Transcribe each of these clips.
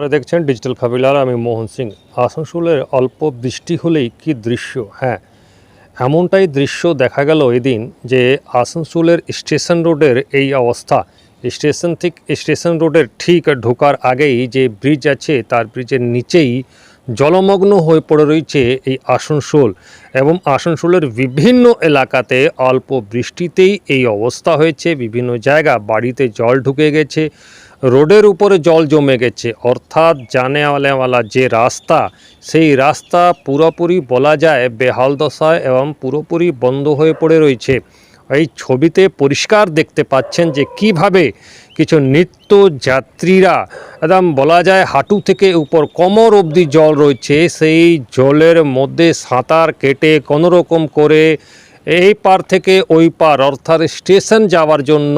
আপনারা দেখছেন ডিজিটাল খাবিলার, আমি মোহন সিং। আসানসোলের অল্প বৃষ্টি হলেই কি দৃশ্য? হ্যাঁ এমনটাই দৃশ্য দেখা গেল এদিন যে আসানসোলের স্টেশন রোডের এই অবস্থা। স্টেশন ঠিক, স্টেশন রোডের ঠিক ঢোকার আগেই যে ব্রিজ আছে, তার ব্রিজের নিচেই জলমগ্ন হয়ে পড়ে রয়েছে এই আসানসোল এবং আসানসোলের বিভিন্ন এলাকাতে অল্প বৃষ্টিতেই এই অবস্থা হয়েছে। বিভিন্ন জায়গা বাড়িতে জল ঢুকে গেছে। রোডের উপরে জল জমে গেছে। অর্থাৎ জানেওয়ালাওয়ালা যে রাস্তা, সেই রাস্তা পুরোপুরি বলা যায় বেহাল দশায় এবং পুরোপুরি বন্ধ হয়ে পড়ে রয়েছে। এই ছবিতে পরিষ্কার দেখতে পাচ্ছেন যে কীভাবে কিছু নিত্য যাত্রীরা, একদম বলা যায় হাঁটু থেকে উপর কোমর অবধি জল রয়েছে, সেই জলের মধ্যে সাঁতার কেটে কোনো রকম করে এই পার থেকে ওই পার, অর্থাৎ স্টেশন যাওয়ার জন্য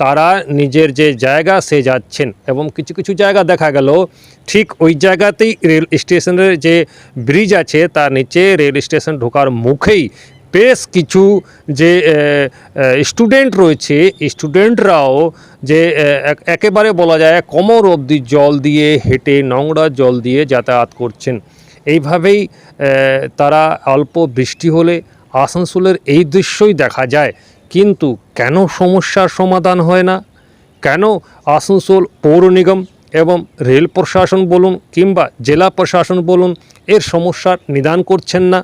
তারা নিজের যে জায়গা, সে যাচ্ছেন। এবং কিছু কিছু জায়গা দেখা গেল, ঠিক ওই জায়গাতেই রেল স্টেশনের যে ব্রিজ আছে, তার নিচে রেল স্টেশন ঢোকার মুখেই বেশ কিছু যে স্টুডেন্ট রয়েছে। স্টুডেন্টরাও যে এক- একেবারে বলা যায় কোমর অবধি জল দিয়ে হেঁটে, নোংরা জল দিয়ে যাতায়াত করছেন। এইভাবেই তারা অল্প বৃষ্টি হলে আসানসোলের এই দৃশ্যই দেখা যায়। কিন্তু কেন সমস্যার সমাধান হয় না? কেন আসানসোল পৌর নিগম এবং রেল প্রশাসন বলুন কিংবা জেলা প্রশাসন বলুন এর সমস্যার নিদান করছেন না?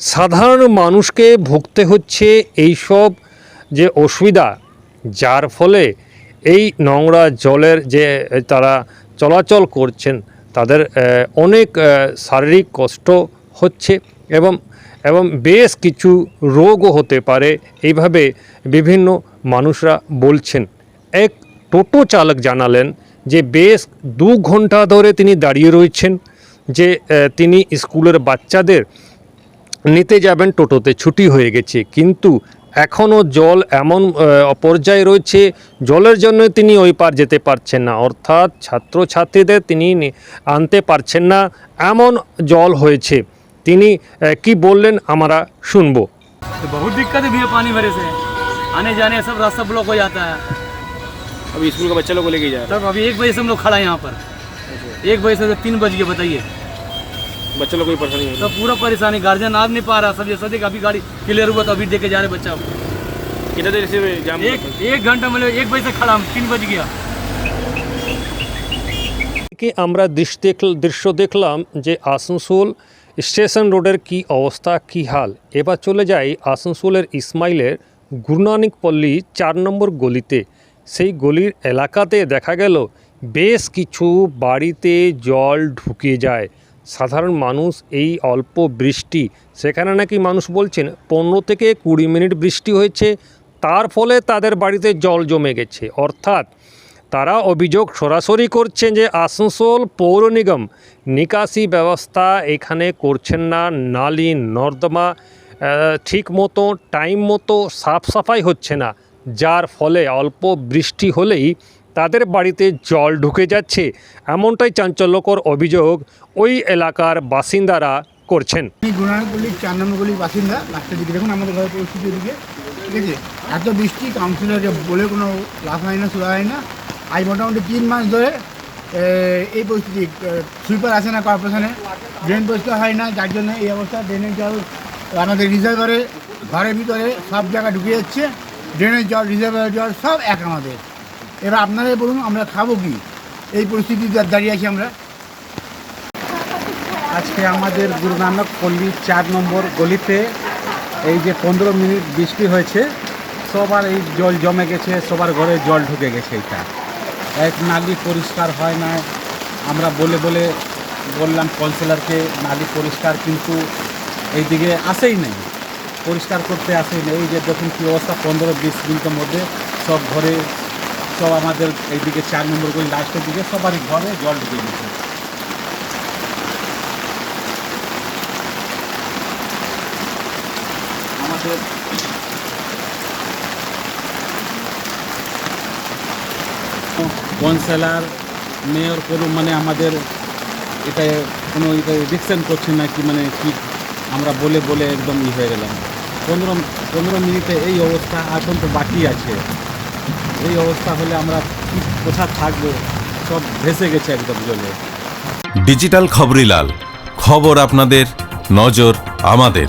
সাধারণ মানুষকে ভুগতে হচ্ছে এইসব যে অসুবিধা, যার ফলে এই নোংরা জলের যে তারা চলাচল করছেন, তাদের অনেক শারীরিক কষ্ট হচ্ছে এবং এবং বেশ কিছু রোগও হতে পারে। এইভাবে বিভিন্ন মানুষরা বলছেন। এক টোটো চালক জানালেন যে বেশ দু ঘণ্টা ধরে তিনি দাঁড়িয়ে রয়েছেন যে তিনি স্কুলের বাচ্চাদের নিতে যাবেন টোটোতে ছুটি হয়ে গেছে। কিন্তু এখনও জল এমন আহ, পর্যায়ে রয়েছে জলের জন্য তিনি ওই পার যেতে পারছেন না। অর্থাৎ ছাত্রছাত্রীদের তিনি আনতে পারছেন না। এমন জল হয়েছে তিনি আহ, কি বললেন আমরা শুনবো तो बहुत दिक्कत है भैया पानी भरे से आने जाने सब रास्ता ब्लॉक हो जाता है अभी स्कूल का बच्चा लोग को लेके जा रहे तब अभी एक बजे से हम लोग खड़ा हैं यहाँ पर एक बजे से तो तीन बज गए बताइए हैं बच्चा लोग को भी परेशानी है सब पूरा परेशानी गार्जियन आ नहीं पा रहा सब ये सदी अभी गाड़ी क्लियर हुआ तो अभी देके जा रहे बच्चा को। कितना देर से जाम एक एक घंटा मतलब एक बजे से खड़ा हम तीन बज गया কি আমরা দৃশ্য দেখল- দৃশ্য দেখলাম যে আসানসোল স্টেশন রোডের কি অবস্থা, কি হাল? এবার চলে যাই আসানসোলের ইসমাইলের গুরুনানিক পল্লী চার নম্বর গলিতে। সেই গলির এলাকাতে দেখা গেল, বেশ কিছু বাড়িতে জল ঢুকে যায়। সাধারণ মানুষ এই অল্প বৃষ্টি, সেখানে নাকি মানুষ বলছেন পনেরো থেকে কুড়ি মিনিট বৃষ্টি হয়েছে, তার ফলে তাদের বাড়িতে জল জমে গেছে। অর্থাৎ তারা অভিযোগ সরাসরি করছেন যে আসানসোল পৌর নিগম নিকাশি ব্যবস্থা এখানে করছেন না। নালি, নর্দমা ঠিক মতো, টাইম মতো সাফ সাফাই হচ্ছে না। যার ফলে অল্প বৃষ্টি হলেই তাদের বাড়িতে জল ঢুকে যাচ্ছে। এমনটাই চাঞ্চল্যকর অভিযোগ ওই এলাকার বাসিন্দারা করছেন। বাসিন্দা লাস্টের দিকে। দেখুন আমাদের ঘরের পরিস্থিতি এত বৃষ্টি কাউন্সিলরকে বলে কোনো লাভ হয় না শোনা হয় না। আজ মোটামুটি তিন মাস ধরে এই পরিস্থিতি সুইপার আসে না কর্পোরেশনে ড্রেন পরিষ্কার হয় না, যার জন্য এই অবস্থা ড্রেনের জল আমাদের রিজার্ভারে ঘরের ভিতরে সব জায়গায় ঢুকে যাচ্ছে ড্রেনের জল রিজার্ভারের জল সব এক আমাদের। এবার আপনারাই বলুন, আমরা খাব কি? এই পরিস্থিতিতে দাঁড়িয়ে আছি আমরা। আজকে আমাদের গুরু নানক পল্লী চার নম্বর গলিতে এই যে পনেরো মিনিট বৃষ্টি হয়েছে, সবার এই জল জমে গেছে, সবার ঘরে জল ঢুকে গেছে এইটা। এক নালি পরিষ্কার হয় না আমরা বলে বলে বললাম কাউন্সিলরকে নালি পরিষ্কার কিন্তু এইদিকে আসেই নেই। পরিষ্কার করতে আসেই নেই। এই যে দেখুন কী অবস্থা, পনেরো বিশ মিনিটের মধ্যে সব ঘরে সব আমাদের এইদিকে চার নম্বর গলি, লাস্টের দিকে সবারই ঘরে জল ঢুকে গেছে। আমাদের কাউন্সিলর মেয়র কোনো মানে আমাদের এটা কোনো এটা রিকশন করছে না কি মানে কি আমরা বলে বলে একদম ই হয়ে গেলাম। পনেরো পনেরো মিনিটে এই অবস্থা এখন তো বাকি আছে। এই অবস্থা হলে আমরা কি কোথা থাকব? সব ভেসে গেছে একদম জলে। ডিজিটাল খবরিলাল, খবর আপনাদের, নজর আমাদের।